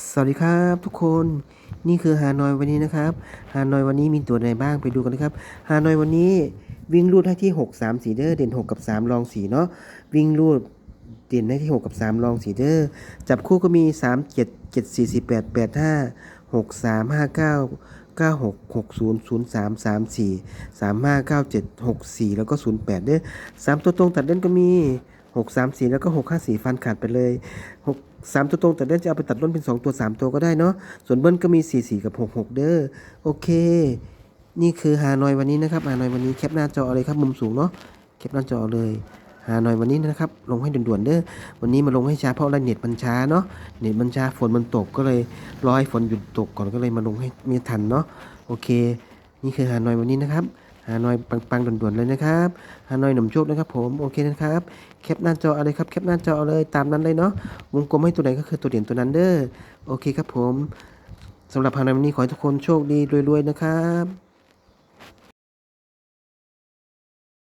สวัสดีครับทุกคนนี่คือฮานอยวันนี้นะครับฮานอยวันนี้มีตัวไหนบ้างไปดูกันนะครับฮานอยวันนี้วิ่งรูดให้ที่ 6 3 4เดอร์เด่น 6 กับ 3 รอง4เนาะวิ่งรูดเด่นให้ที่ 6 กับ 3 รอง4เดอร์จับคู่ก็มี 3 7 7 4 4 8 8 5 6 3 5 9 9 6 6 0 0 3 3 4 3 5 9 7 6 4 แล้วก็ 0 8เด้อ3ตัวตรงตัดเล่นก็มี 6 3 4 แล้วก็ 6 5 4 ฟันขาดไปเลย 6 3 ตัวตรงแตัดเล่นจะเอาไปตัดล้นเป็น 2 ตัว 3 ตัวก็ได้เนาะส่วนเบิ้ลก็มี 4 4 กับ 6 6 เด้อโอเค นี่คือฮานอยวันนี้นะครับฮานอยวันนี้แคปหน้าจอเลยครับมุมสูงเนาะแคปหน้าจอเอาเลยฮานอยวันนี้นะครับ ลงให้ด่วนๆเด้อวันนี้มาลงให้ช้าเพราะอะไรเน็ตมันช้าเนาะเน็ตมันช้าฝนมันตกก็เลยรอให้ฝนหยุดตกก่อนก็เลยมาลงให้มีทันเนาะโอเค นี่คือฮานอยวันนี้นะครับ ฮานอยปังๆด่วนๆเลยนะครับฮานอยหนุ่มโชคนะครับผมโอเคนะครับแคปหน้าจอเอาเลยครับแคปหน้าจอเอาเลยตามนั้นเลยเนาะวงกลมให้ตัวไหนก็คือตัวเด่นตัวนั้นเด้อโอเคครับผมสำหรับฮานอยวันนี้ขอให้ทุกคนโชคดีรวยๆนะครับ